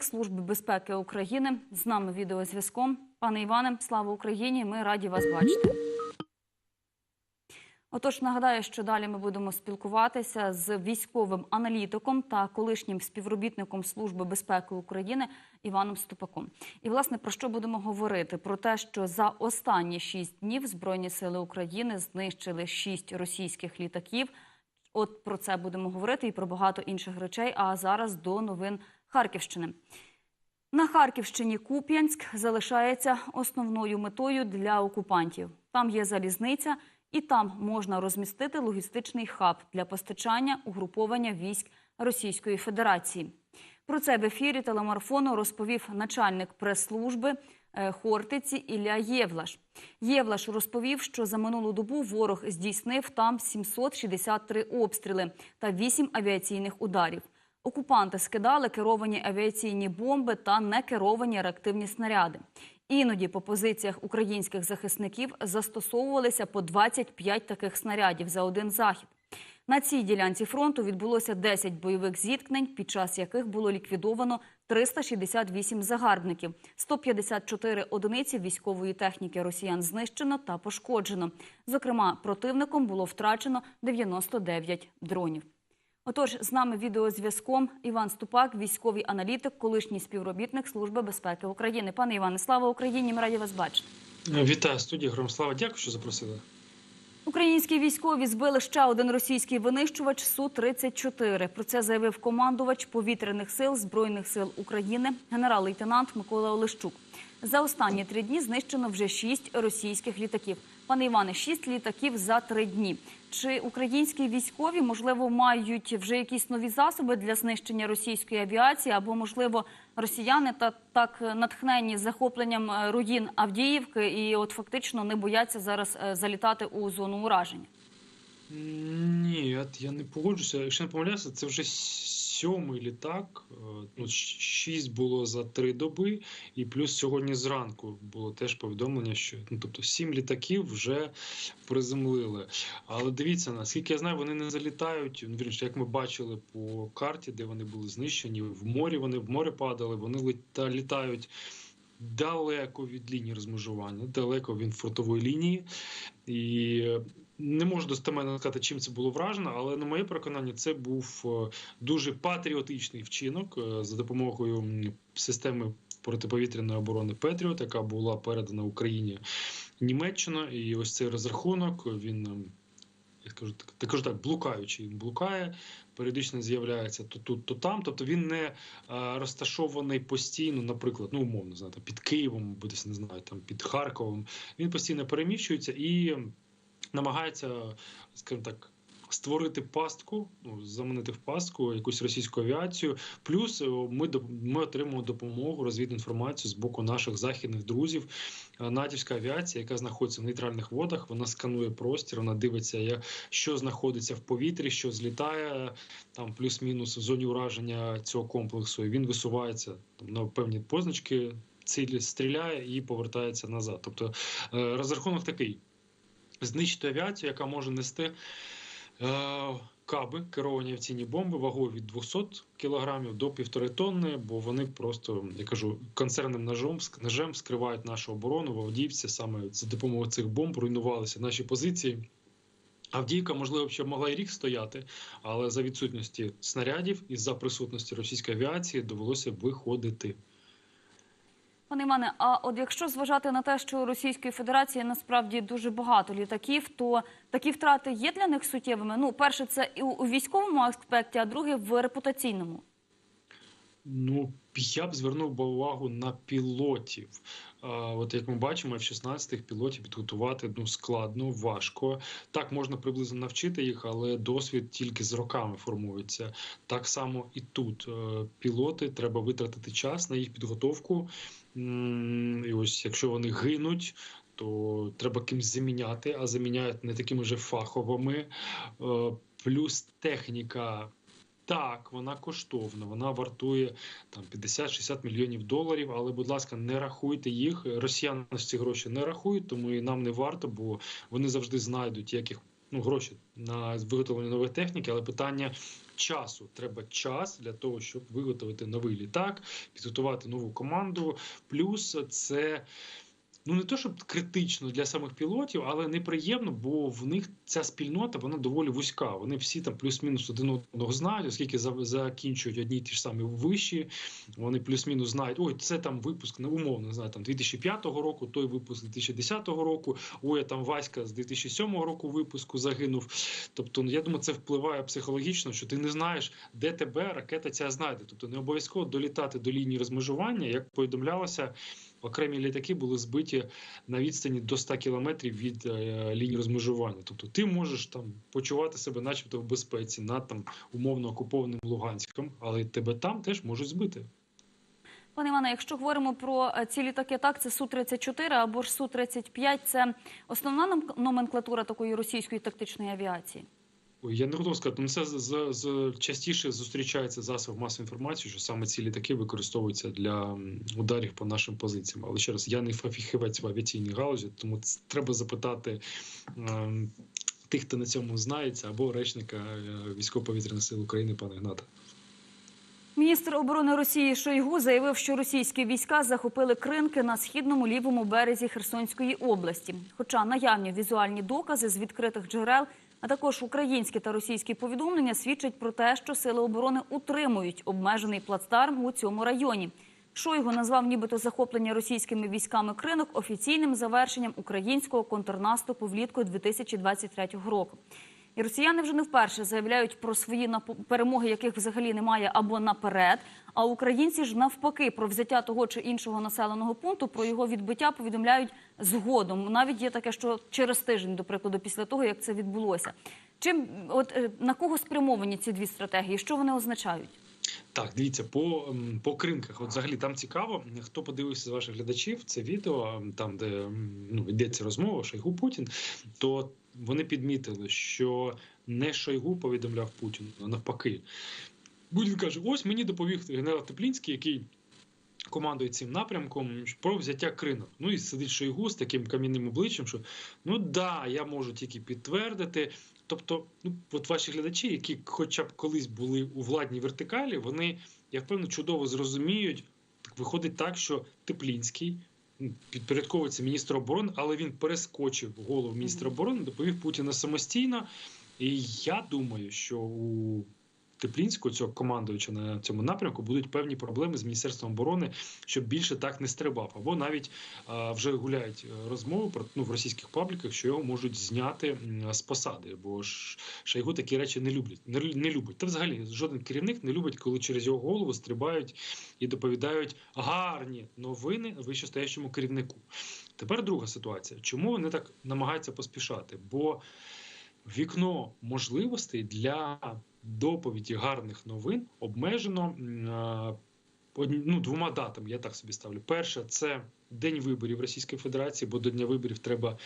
співробітник Служби безпеки України. З нами відеозв'язком. Пане Іване, слава Україні! Ми раді вас бачити. Отож, нагадаю, що далі ми будемо спілкуватися з військовим аналітиком та колишнім співробітником Служби безпеки України Іваном Ступаком. І власне про що будемо говорити? Про те, що за останні шість днів Збройні сили України знищили шість російських літаків. От про це будемо говорити і про багато інших речей. А зараз до новин Харківщини. На Харківщині Куп'янськ залишається основною метою для окупантів. Там є залізниця, і там можна розмістити логістичний хаб для постачання угруповання військ Російської Федерації. Про це в ефірі телемарафону розповів начальник прес-служби е, Хортиці Ілля Євлаш. Євлаш розповів, що за минулу добу ворог здійснив там 763 обстріли та 8 авіаційних ударів. Окупанти скидали керовані авіаційні бомби та некеровані реактивні снаряди. Іноді по позиціях українських захисників застосовувалися по 25 таких снарядів за один захід. На цій ділянці фронту відбулося 10 бойових зіткнень, під час яких було ліквідовано 368 загарбників, 154 одиниці військової техніки росіян знищено та пошкоджено. Зокрема, противником було втрачено 99 дронів. Отож, з нами відеозв'язком Іван Ступак, військовий аналітик, колишній співробітник Служби безпеки України. Пане Іване, слава Україні! Ми раді вас бачити. Вітаю студія Громслава. Дякую, що запросили. Українські військові збили ще один російський винищувач Су-34. Про це заявив командувач повітряних сил Збройних сил України, генерал-лейтенант Микола Олещук. За останні три дні знищено вже шість російських літаків. Пане Іване, шість літаків за три дні. Чи українські військові можливо мають вже якісь нові засоби для знищення російської авіації, або можливо росіяни та так натхнені захопленням е, руїн Авдіївки, і от фактично не бояться зараз е, залітати у зону ураження? Ні, я не погоджуся. Якщо не помиляюся, це вже сьомий літак. Е, Ну, шість було за три доби, і плюс сьогодні зранку було теж повідомлення, що ну тобто сім літаків вже приземлили. Але дивіться, наскільки я знаю, вони не залітають. Ну, як ми бачили по карті, де вони були знищені. В морі вони в море падали, вони літають. Далеко від лінії розмежування, далеко від фронтової лінії, і не можу достеменно сказати, чим це було вражено, але на моє переконання, це був е, дуже патріотичний вчинок е, за допомогою системи протиповітряної оборони Петріот, яка була передана Україні Німеччина. І ось цей розрахунок він я скажу так, я кажу так, блукаючий. Він блукає, періодично з'являється то тут, то там. Тобто він не е, розташований постійно, наприклад, ну умовно знаєте, під Києвом, десь не знаю, там під Харковом. Він постійно переміщується і намагається, скажімо так. Створити пастку, ну заманити в пастку якусь російську авіацію. Плюс е, ми ми отримуємо допомогу, розвідну інформацію з боку наших західних друзів. Е, Натівська авіація, яка знаходиться в нейтральних водах, вона сканує простір, вона дивиться, що знаходиться в повітрі, що злітає там плюс-мінус в зоні ураження цього комплексу. І він висувається там на певні позначки, цілі стріляє і повертається назад. Тобто е, розрахунок такий: знищити авіацію, яка може нести. Е, Каби керовані авіаційні бомби вагою від 200 кілограмів до півтори тонни, бо вони просто я кажу концерним ножом ножем скривають нашу оборону в Авдіївці. Саме за допомогою цих бомб руйнувалися наші позиції. Авдіївка, можливо, ще могла і рік стояти, але за відсутності снарядів і за присутності російської авіації довелося виходити. Пане Іване, а от якщо зважати на те, що у Російської Федерації насправді дуже багато літаків, то такі втрати є для них суттєвими. Ну, перше, це і у- військовому аспекті, а друге в репутаційному. Ну, я б звернув увагу на пілотів. От як ми бачимо, F-16 пілотів підготувати ну складно, важко. Так можна приблизно навчити їх, але досвід тільки з роками формується. Так само і тут Е, пілоти треба витратити час на їх підготовку. І ось якщо вони гинуть. То треба кимось заміняти, а заміняють не такими вже фаховими. Е, Плюс техніка так, вона коштовна, вона вартує там 50-60 мільйонів доларів. Але, будь ласка, не рахуйте їх. Росіяни ці гроші не рахують, тому і нам не варто, бо вони завжди знайдуть, як їх ну, гроші на виготовлення нової техніки, але питання часу. Треба час для того, щоб виготовити новий літак, підготувати нову команду. Плюс це. Ну, не то, щоб критично для самих пілотів, але неприємно, бо в них ця спільнота вона доволі вузька. Вони всі там плюс-мінус один одного знають, оскільки закінчують одні й ті ж самі виші. Вони плюс-мінус знають, ой, це там випуск ну, умовно, не знаю, там 2005 року, той випуск 2010 року. Ой, там Васька з 2007 року випуску загинув. Тобто, ну, я думаю, це впливає психологічно, що ти не знаєш, де тебе ракета ця знайде. Тобто не обов'язково долітати до лінії розмежування, як повідомлялося. Окремі літаки були збиті на відстані до 100 кілометрів від е, лінії розмежування. Тобто ти можеш там почувати себе, начебто, в безпеці над там умовно окупованим Луганськом, але тебе там теж можуть збити. Пане Іване, якщо говоримо про е, ці літаки, так це Су-34 або ж Су-35, це основна номенклатура такої російської тактичної авіації. Я не готов сказати, ну це з, з, частіше зустрічається засоб масової інформації, що саме ці літаки використовуються для ударів по нашим позиціям. Але ще раз, я не фахівець в авіаційній галузі, тому треба запитати ем, тих, хто на цьому знається, або речника е, військово-повітряних сил України, пана Гната. Міністр оборони Росії Шойгу заявив, що російські війська захопили кринки на східному лівому березі Херсонської області. Хоча наявні візуальні докази з відкритих джерел, а також українські та російські повідомлення свідчать про те, що сили оборони утримують обмежений плацдарм у цьому районі. Шойгу назвав нібито захоплення російськими військами кринок офіційним завершенням українського контрнаступу влітку 2023 року. І росіяни вже не вперше заявляють про свої перемоги, яких взагалі немає або наперед. А українці ж навпаки про взяття того чи іншого населеного пункту, про його відбиття повідомляють згодом. Навіть є таке, що через тиждень, до прикладу, після того як це відбулося. Чим от е, на кого спрямовані ці дві стратегії? Що вони означають? Так, дивіться, по, по кринках. От взагалі там цікаво, хто подивився з ваших глядачів це відео, там, де ну, йдеться розмова Шойгу Путін, то вони підмітили, що не Шойгу повідомляв Путіну, а навпаки. Путін каже: ось мені доповів генерал Теплінський, який. Командує цим напрямком про взяття кринок. Ну і сидить Шойгу з таким кам'яним обличчям, що ну да, я можу тільки підтвердити. Тобто, ну от ваші глядачі, які хоча б колись були у владній вертикалі, вони, я впевнений, чудово зрозуміють. Так виходить так, що Теплінський підпорядковується міністру оборони, але він перескочив голову міністра оборони, доповів Путіна самостійно. І я думаю, що у Теплінського, цього командуюча на цьому напрямку, будуть певні проблеми з міністерством оборони, щоб більше так не стрибав. Або навіть а, вже гуляють е, розмови про ну в російських пабліках, що його можуть зняти з посади, бо ж Шойгу такі речі не люблять. Не, не любить. Та взагалі жоден керівник не любить, коли через його голову стрибають і доповідають гарні новини вищестоящому керівнику. Тепер друга ситуація. Чому вони так намагаються поспішати? Бо вікно можливостей для доповіді гарних новин обмежено одні- ну, двома датами. Я так собі ставлю. Перша це день виборів Російської Федерації, бо до дня виборів треба.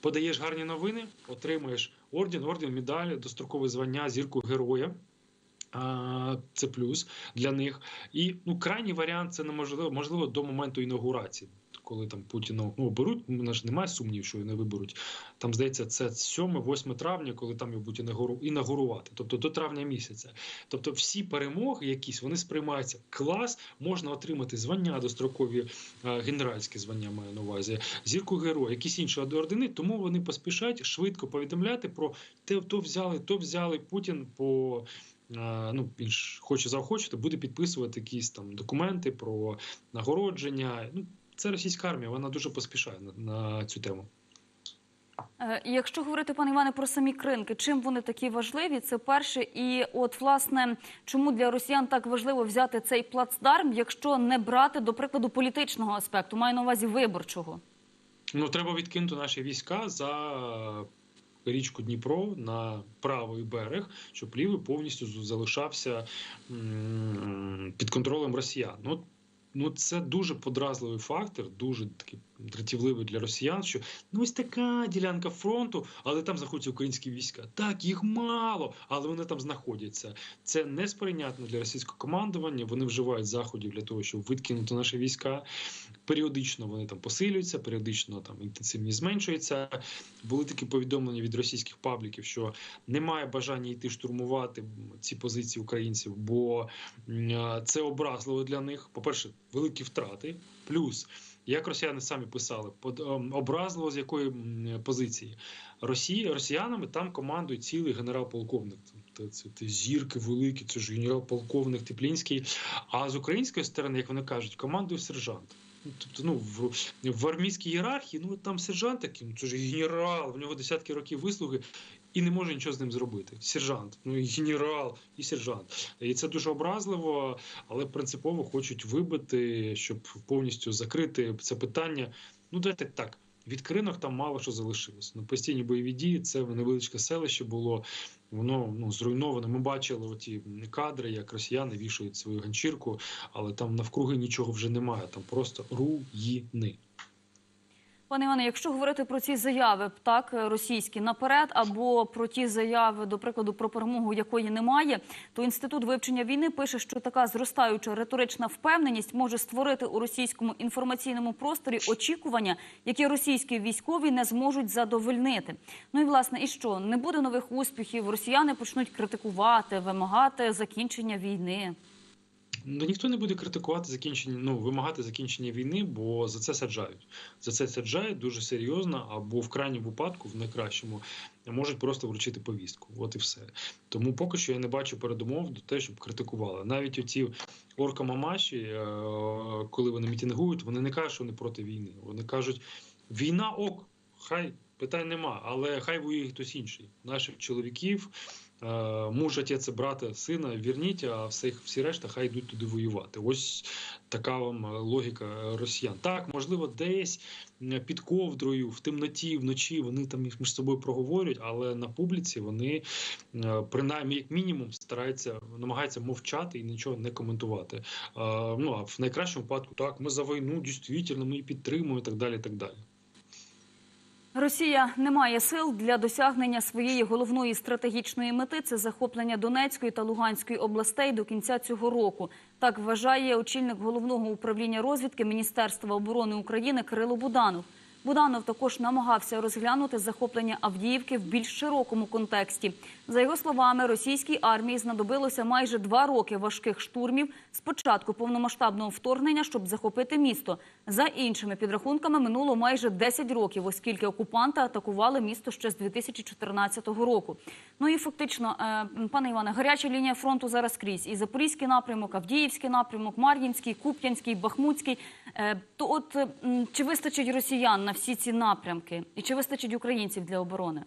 Подаєш гарні новини, отримаєш орден, орден, медаль, дострокове звання, зірку героя. Це плюс для них. І ну, крайній варіант це неможливо, можливо, до моменту інаугурації. Коли там Путіна ну, оберуть, у мене ж немає сумнів, що не виберуть. Там здається, це 7-8 травня, коли там його будуть інаугурувати. Тобто до травня місяця. Тобто, всі перемоги, якісь вони сприймаються. Клас можна отримати звання дострокові, е, генеральські звання маю на увазі, зірку героя, якісь інші ордени. Тому вони поспішають швидко повідомляти про те, то взяли, то взяли. Путін по е, ну ж хоче заохочувати, буде підписувати якісь там документи про нагородження. Ну це російська армія, вона дуже поспішає на, на цю тему. Е, Якщо говорити, пане Іване, про самі кринки, чим вони такі важливі? Це перше, і от власне чому для росіян так важливо взяти цей плацдарм, якщо не брати до прикладу політичного аспекту, маю на увазі виборчого. Ну треба відкинути наші війська за річку Дніпро на правий берег, щоб лівий повністю залишався під контролем росіян. Ну, ну це дуже подразливий фактор, дуже такий дратівливий для росіян, що ну ось така ділянка фронту, але там знаходяться українські війська. Так, їх мало, але вони там знаходяться. Це несприйнятно для російського командування. Вони вживають заходів для того, щоб відкинути наші війська. Періодично вони там посилюються, періодично там інтенсивність зменшується. Були такі повідомлення від російських пабліків, що немає бажання йти штурмувати ці позиції українців, бо це образливо для них. По перше, великі втрати, плюс. Як росіяни самі писали, ем, образливо з якої позиції Росії росіянами там командує цілий генерал-полковник. Це, це зірки великі, це ж генерал-полковник Теплінський. А з української сторони, як вони кажуть, командує сержант. Ну, Тобто, ну в, в армійській ієрархії, ну там сержант такий, ну це ж генерал, в нього десятки років вислуги, і не може нічого з ним зробити. Сержант, ну і генерал, і сержант. І це дуже образливо, але принципово хочуть вибити, щоб повністю закрити це питання. Ну, давайте так. Від кринок там мало що залишилось. Ну, постійні бойові дії, це невеличке селище було, воно ну, зруйноване. Ми бачили оті кадри, як росіяни вішають свою ганчірку, але там навкруги нічого вже немає. Там просто руїни. Пане Іване, якщо говорити про ці заяви, так російські наперед, або про ті заяви, до прикладу, про перемогу, якої немає, то інститут вивчення війни пише, що така зростаюча риторична впевненість може створити у російському інформаційному просторі очікування, які російські військові не зможуть задовольнити. Ну і власне, і що не буде нових успіхів? Росіяни почнуть критикувати, вимагати закінчення війни. Ну ніхто не буде критикувати закінчення, ну вимагати закінчення війни, бо за це саджають. За це саджають дуже серйозно, або в крайньому випадку, в найкращому, можуть просто вручити повістку. От і все. Тому поки що я не бачу передумов до те, щоб критикували. Навіть оці оркамамаші, е, коли вони мітингують, вони не кажуть, що вони проти війни. Вони кажуть, війна ок, хай питань нема, але хай воює хтось інший. Наших чоловіків. Е, Муж, отець, брата, сина, вірніть, а всіх всі решта хай йдуть туди воювати. Ось така вам логіка росіян. Так, можливо, десь під ковдрою, в темноті, вночі вони там між собою проговорюють, але на публіці вони е, принаймні як мінімум стараються намагаються мовчати і нічого не коментувати. Е, Ну а в найкращому випадку так, ми за війну дійсно, ми її підтримуємо і так далі. І так далі. Росія не має сил для досягнення своєї головної стратегічної мети це захоплення Донецької та Луганської областей до кінця цього року. Так вважає очільник головного управління розвідки Міністерства оборони України Кирило Буданов. Буданов також намагався розглянути захоплення Авдіївки в більш широкому контексті. За його словами, російській армії знадобилося майже два роки важких штурмів з початку повномасштабного вторгнення, щоб захопити місто. За іншими підрахунками, минуло майже 10 років, оскільки окупанти атакували місто ще з 2014 року. Ну і фактично, е, пане Іване, гаряча лінія фронту зараз крізь. І Запорізький напрямок, Авдіївський напрямок, Мар'їнський, Куп'янський, Бахмутський. Е, То от е, чи вистачить росіян на всі ці напрямки? І чи вистачить українців для оборони?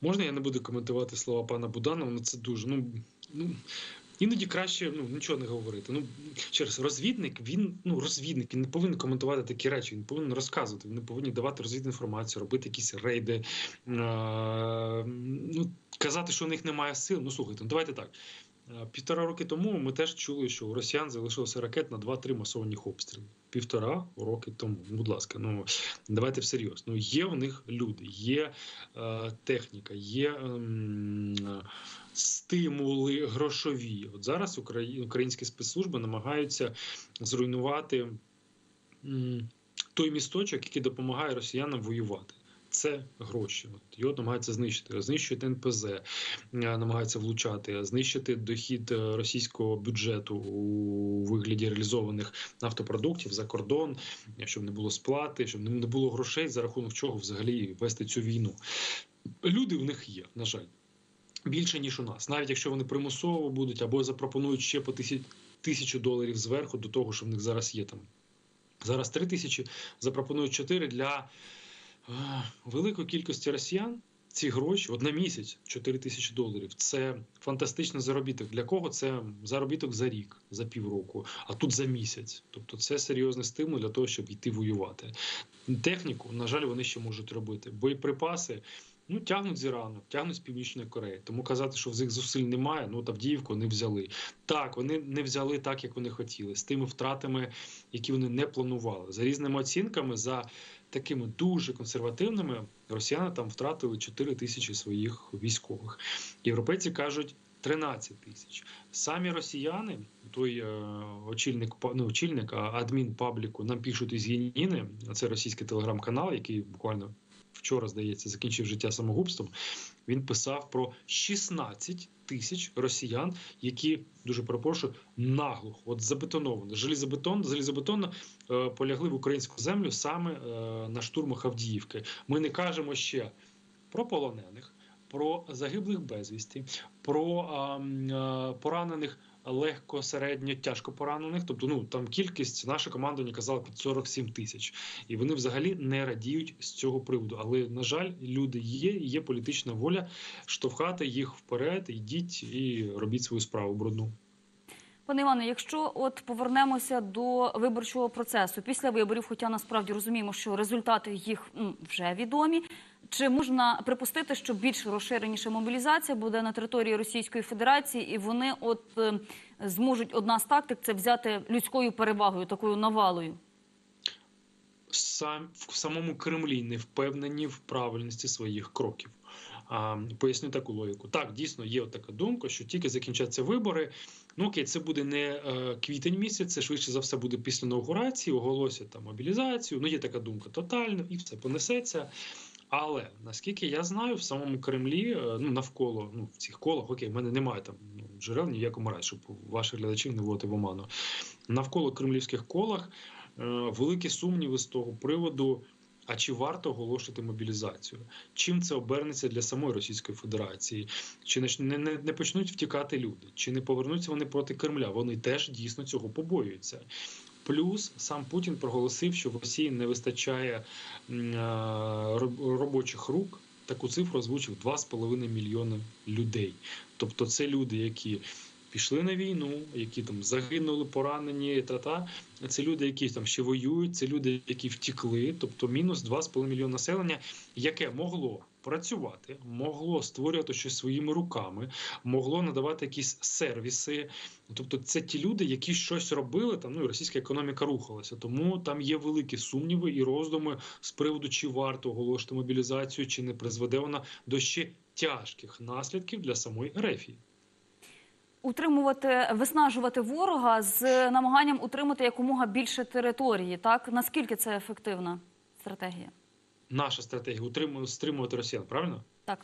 Можна я не буду коментувати слова пана Буданова, ну це дуже. Ну, ну іноді краще ну, нічого не говорити. Ну, ще раз, розвідник, він ну, розвідник, він не повинен коментувати такі речі, він повинен розказувати, він не повинен давати розвідну інформацію, робити якісь рейди. Е- ну, казати, що у них немає сил. Ну, слухайте, ну давайте так. Е, Півтора роки тому ми теж чули, що у росіян залишилося ракет на 2-3 масованих обстріли. Півтора роки тому. Будь ласка, ну давайте всерйоз. Ну є в них люди, є е, техніка, є ем, стимули грошові. От зараз Украї... українські спецслужби намагаються зруйнувати той місточок, який допомагає росіянам воювати. Це гроші. От його намагаються знищити. Знищують НПЗ, е, намагаються влучати, знищити дохід е, російського бюджету у вигляді реалізованих нафтопродуктів за кордон, щоб не було сплати, щоб не було грошей, за рахунок чого взагалі вести цю війну. Люди в них є, на жаль, більше ніж у нас. Навіть якщо вони примусово будуть або запропонують ще по тисяч, тисячу доларів зверху до того, що в них зараз є там. Зараз три тисячі, запропонують чотири для е, великої кількості росіян. Ці гроші от на місяць 4 тисячі доларів. Це фантастичний заробіток. Для кого це заробіток за рік, за півроку, а тут за місяць. Тобто це серйозний стимул для того, щоб йти воювати. Техніку, на жаль, вони ще можуть робити. Боєприпаси Ну, тягнуть з Ірану, тягнуть з Північної Кореї. Тому казати, що в них зусиль немає, ну Тавдіївку не взяли. Так, вони не взяли так, як вони хотіли, з тими втратами, які вони не планували. За різними оцінками, за такими дуже консервативними, росіяни там втратили 4 тисячі своїх військових. Європейці кажуть 13 тисяч. Самі росіяни, той е, очільник, па- ну, очільник, а адмін пабліку нам пишуть із Єніни, це російський телеграм-канал, який буквально вчора, здається, закінчив життя самогубством. Він писав про 16 тисяч росіян, які дуже перепрошую, наглухо, от забетоновано, желізобетон, залізобетонно е, полягли в українську землю саме е, на штурмах Авдіївки. Ми не кажемо ще про полонених, про загиблих безвісті, про е, е, поранених легко, середньо, тяжко поранених. Тобто, ну там кількість наша команда казала під 47 тисяч, і вони взагалі не радіють з цього приводу. Але на жаль, люди є, є політична воля штовхати їх вперед. Йдіть і робіть свою справу брудну. Пане Іване, якщо от повернемося до виборчого процесу після виборів, хоча насправді розуміємо, що результати їх вже відомі. Чи можна припустити, що більш розширеніша мобілізація буде на території Російської Федерації, і вони от е, зможуть одна з тактик це взяти людською перевагою, такою навалою? сам в самому Кремлі не впевнені в правильності своїх кроків. А, поясню таку логіку. Так, дійсно є така думка, що тільки закінчаться вибори. Ну окей, це буде не е, квітень місяць, це швидше за все буде після інаугурації, оголосять там мобілізацію. Ну є така думка тотально, і все понесеться. Але наскільки я знаю, в самому Кремлі, е, ну навколо ну в цих колах, окей, в мене немає там ну, джерел ні в разі, щоб ваших глядачів не вводити в оману. Навколо кремлівських колах е, великі сумніви з того приводу. А чи варто оголошувати мобілізацію? Чим це обернеться для самої Російської Федерації? Чи не, не не почнуть втікати люди? Чи не повернуться вони проти Кремля? Вони теж дійсно цього побоюються. Плюс сам Путін проголосив, що в Росії не вистачає м, робочих рук. Таку цифру озвучив 2,5 мільйони людей. Тобто, це люди, які пішли на війну, які там загинули, поранені, та-та. Це люди, які там ще воюють, це люди, які втікли, тобто мінус 2,5 мільйона населення, яке могло працювати, могло створювати щось своїми руками, могло надавати якісь сервіси. Тобто, це ті люди, які щось робили, там ну і російська економіка рухалася. Тому там є великі сумніви і роздуми з приводу, чи варто оголошувати мобілізацію, чи не призведе вона до ще тяжких наслідків для самої Рефії. Утримувати, виснажувати ворога з намаганням утримати якомога більше території. Так наскільки це ефективна стратегія? Наша стратегія утримувати стримувати росіян, правильно? Так.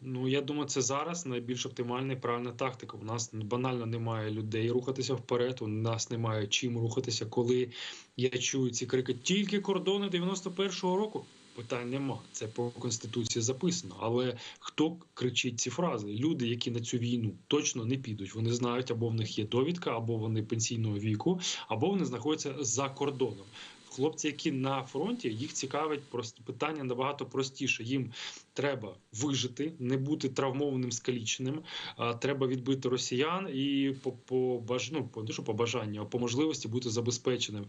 Ну я думаю, це зараз найбільш оптимальна і правильна тактика. У нас банально немає людей рухатися вперед. У нас немає чим рухатися. Коли я чую ці крики тільки кордони 91-го року. Питань нема. Це по конституції записано. Але хто кричить ці фрази? Люди, які на цю війну точно не підуть. Вони знають, або в них є довідка, або вони пенсійного віку, або вони знаходяться за кордоном. Хлопці, які на фронті, їх цікавить просто питання набагато простіше. Їм треба вижити, не бути травмованим, скаліченим. Треба відбити росіян і по, по ну, по що по бажанню, а по можливості бути забезпеченим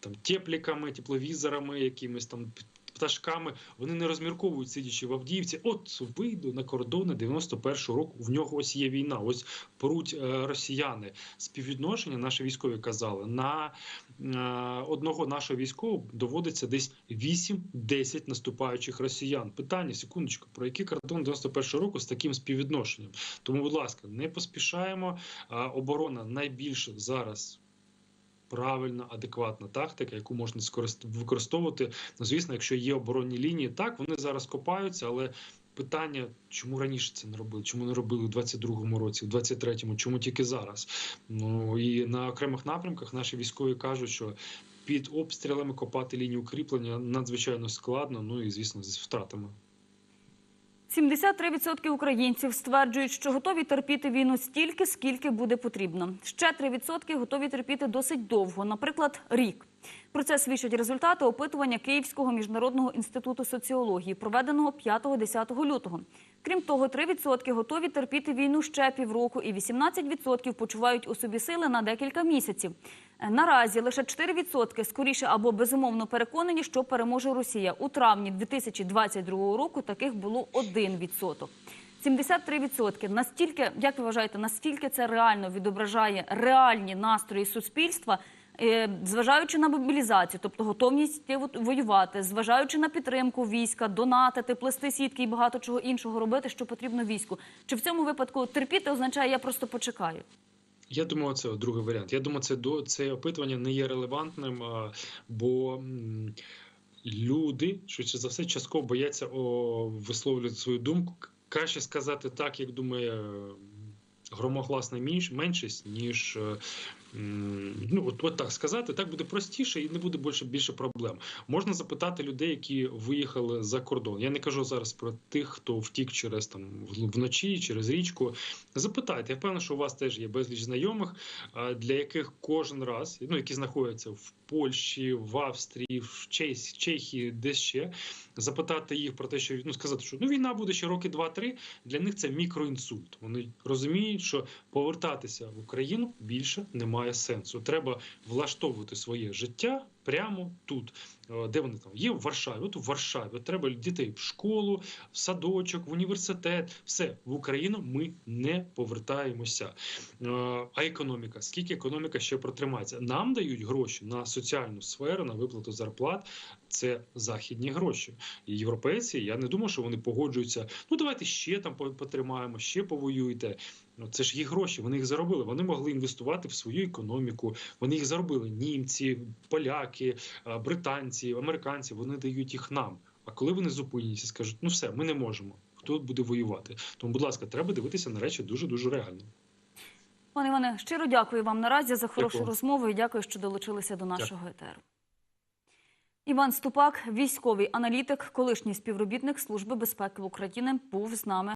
там тепліками, тепловізорами, якимись там. Пташками вони не розмірковують, сидячи в Авдіївці. От вийду на кордони 91-го року. В нього ось є війна. Ось поруть е, росіяни. Співвідношення наші військові казали на е, одного нашого військового доводиться десь 8-10 наступаючих росіян. Питання секундочку, про які кордон 91-го року з таким співвідношенням? Тому, будь ласка, не поспішаємо. Оборона найбільше зараз. Правильна, адекватна тактика, яку можна використовувати. Ну, звісно, якщо є оборонні лінії, так вони зараз копаються, але питання, чому раніше це не робили? Чому не робили у 22-му році, у 23-му, чому тільки зараз? Ну і на окремих напрямках наші військові кажуть, що під обстрілами копати лінію укріплення надзвичайно складно. Ну і звісно, з втратами. 73% українців стверджують, що готові терпіти війну стільки, скільки буде потрібно. Ще 3% готові терпіти досить довго, наприклад, рік. Про це свідчать результати опитування Київського міжнародного інституту соціології, проведеного 5-10 лютого. Крім того, 3% готові терпіти війну ще півроку, і 18% почувають у собі сили на декілька місяців. Е, Наразі лише 4% скоріше або безумовно переконані, що переможе Росія. У травні 2022 року таких було 1%. 73%. Настільки, як ви вважаєте, наскільки це реально відображає реальні настрої суспільства, зважаючи на мобілізацію, тобто готовність воювати, зважаючи на підтримку війська, донатити, плести сітки і багато чого іншого робити, що потрібно війську. Чи в цьому випадку терпіти означає я просто почекаю? Я думаю, це другий варіант. Я думаю, це до це опитування не є релевантним, бо люди, швидше за все, частково бояться висловлювати свою думку. Краще сказати так, як думає громогласна менш- меншість, ніж е, ну от, от так сказати, так буде простіше і не буде більше більше проблем. Можна запитати людей, які виїхали за кордон. Я не кажу зараз про тих, хто втік через там вночі, через річку. Запитайте, я впевнений, що у вас теж є безліч знайомих, для яких кожен раз, ну які знаходяться в Польщі, в Австрії, в Чех- Чехії, десь ще запитати їх про те, що ну сказати, що ну війна буде ще роки два-три. Для них це мікроінсульт. Вони розуміють, що повертатися в Україну більше немає сенсу. Треба влаштовувати своє життя прямо тут, де вони там є в Варшаві. От у Варшаві От треба дітей в школу, в садочок, в університет. Все в Україну ми не повертаємося. Е, А економіка? Скільки економіка ще протримається? Нам дають гроші на соціальну сферу, на виплату зарплат. Це західні гроші. Європейці, я не думаю, що вони погоджуються. Ну давайте ще там потримаємо, ще повоюйте. Ну це ж їх гроші. Вони їх заробили. Вони могли інвестувати в свою економіку. Вони їх заробили. Німці, поляки, е, британці, американці. Вони дають їх нам. А коли вони зупиняться, скажуть, ну все, ми не можемо. Хто буде воювати? Тому, будь ласка, треба дивитися на речі дуже дуже реально. Пане Іване, щиро дякую вам наразі за хорошу Дякую. розмову і дякую, що долучилися до нашого етеру. Іван Ступак, військовий аналітик, колишній співробітник Служби безпеки України, був з нами